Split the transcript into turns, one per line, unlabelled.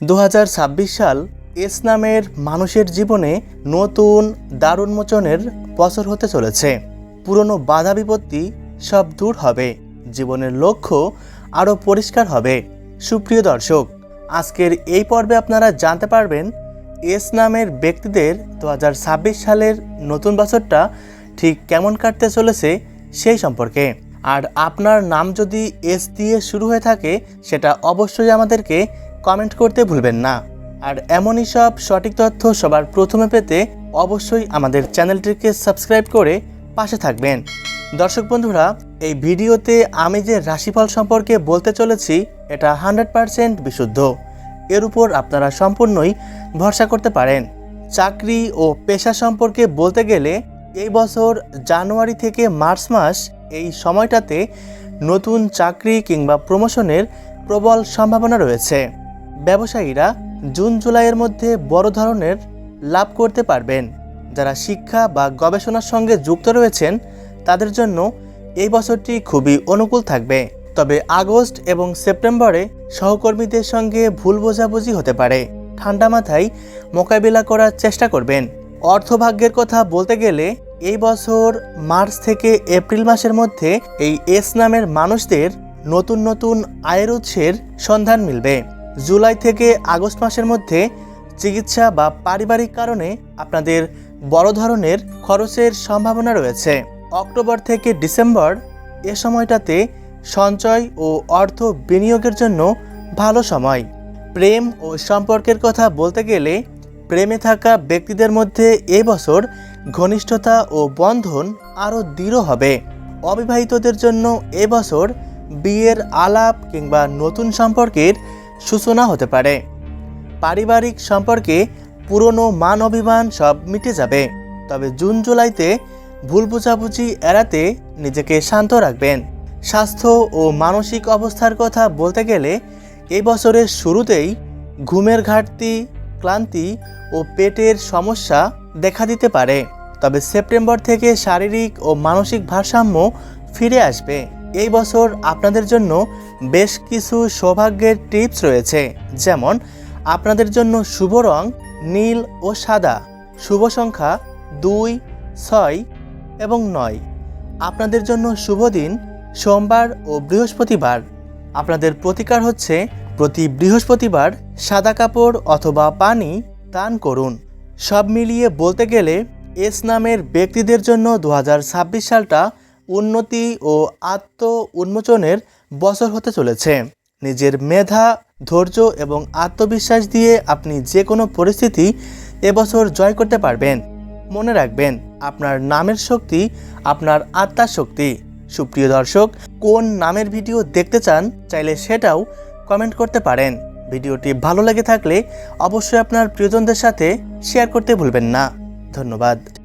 দু হাজার ছাব্বিশ সাল এস নামের মানুষের জীবনে নতুন দারুণমোচনের বছর হতে চলেছে। পুরনো বাধা বিপত্তি সব দূর হবে। জীবনের লক্ষ্য আরও পরিষ্কার হবে। সুপ্রিয় দর্শক, আজকের এই পর্বে আপনারা জানতে পারবেন এস নামের ব্যক্তিদের দু হাজার ছাব্বিশ সালের নতুন বছরটা ঠিক কেমন কাটতে চলেছে সেই সম্পর্কে। আর আপনার নাম যদি এস দিয়ে শুরু হয়ে থাকে, সেটা অবশ্যই আমাদেরকে কমেন্ট করতে ভুলবেন না। আর এমনই সব সঠিক তথ্য সবার প্রথমে পেতে অবশ্যই আমাদের চ্যানেলটিকে সাবস্ক্রাইব করে পাশে থাকবেন। দর্শক বন্ধুরা, এই ভিডিওতে আমি যে রাশিফল সম্পর্কে বলতে চলেছি, এটা হান্ড্রেড পারসেন্ট বিশুদ্ধ। এর উপর আপনারা সম্পূর্ণই ভরসা করতে পারেন। চাকরি ও পেশা সম্পর্কে বলতে গেলে, এই বছর জানুয়ারি থেকে মার্চ মাস এই সময়টাতে নতুন চাকরি কিংবা প্রমোশনের প্রবল সম্ভাবনা রয়েছে। ব্যবসায়ীরা জুন জুলাইয়ের মধ্যে বড় ধরনের লাভ করতে পারবেন। যারা শিক্ষা বা গবেষণার সঙ্গে যুক্ত রয়েছেন, তাদের জন্য এই বছরটি খুবই অনুকূল থাকবে। তবে আগস্ট এবং সেপ্টেম্বরে সহকর্মীদের সঙ্গে ভুল বোঝাবুঝি হতে পারে। ঠান্ডা মাথায় মোকাবিলা করার চেষ্টা করবেন। অর্থভাগ্যের কথা বলতে গেলে, এই বছর মার্চ থেকে এপ্রিল মাসের মধ্যে এই এস নামের মানুষদের নতুন নতুন আয়ের উৎসের সন্ধান মিলবে। জুলাই থেকে আগস্ট মাসের মধ্যে চিকিৎসা বা পারিবারিক কারণে আপনাদের বড় ধরনের খরচের সম্ভাবনা রয়েছে। অক্টোবর থেকে ডিসেম্বর এ সময়টাতে সঞ্চয় ও অর্থ বিনিয়োগের জন্য ভালো সময়। প্রেম ও সম্পর্কের কথা বলতে গেলে প্রেমে থাকা ব্যক্তিদের মধ্যে এই বছর ঘনিষ্ঠতা ও বন্ধন আরও দৃঢ় হবে। অবিবাহিতদের জন্য এ বছর বিয়ের আলাপ কিংবা নতুন সম্পর্কের সূচনা হতে পারে। পারিবারিক সম্পর্কে পুরনো মান অভিমান সব মিটে যাবে, তবে জুন জুলাইতে ভুল বোঝাবুঝি এড়াতে নিজেকে শান্ত রাখবেন। স্বাস্থ্য ও মানসিক অবস্থার কথা বলতে গেলে এই বছরের শুরুতেই ঘুমের ঘাটতি, ক্লান্তি ও পেটের সমস্যা দেখা দিতে পারে, তবে সেপ্টেম্বর থেকে শারীরিক ও মানসিক ভারসাম্য ফিরে আসবে। এই বছর আপনাদের জন্য বেশ কিছু সৌভাগ্যের টিপস রয়েছে। যেমন, আপনাদের জন্য শুভ রং নীল ও সাদা, শুভ সংখ্যা দুই, ছয় এবং নয়। আপনাদের জন্য শুভ দিন সোমবার ও বৃহস্পতিবার। আপনাদের প্রতিকার হচ্ছে প্রতি বৃহস্পতিবার সাদা কাপড় অথবা পানি দান করুন। সব মিলিয়ে বলতে গেলে এস নামের ব্যক্তিদের জন্য দু হাজার ছাব্বিশ সালটা উন্নতি ও আত্ম উন্মোচনের বছর হতে চলেছে। নিজের মেধা, ধৈর্য এবং আত্মবিশ্বাস দিয়ে আপনি যে কোনো পরিস্থিতি এবছর জয় করতে পারবেন। মনে রাখবেন, আপনার নামের শক্তি আপনার আত্মার শক্তি। সুপ্রিয় দর্শক, কোন নামের ভিডিও দেখতে চান, চাইলে সেটাও কমেন্ট করতে পারেন। ভিডিওটি ভালো লেগে থাকলে অবশ্যই আপনার প্রিয়জনদের সাথে শেয়ার করতে ভুলবেন না। ধন্যবাদ।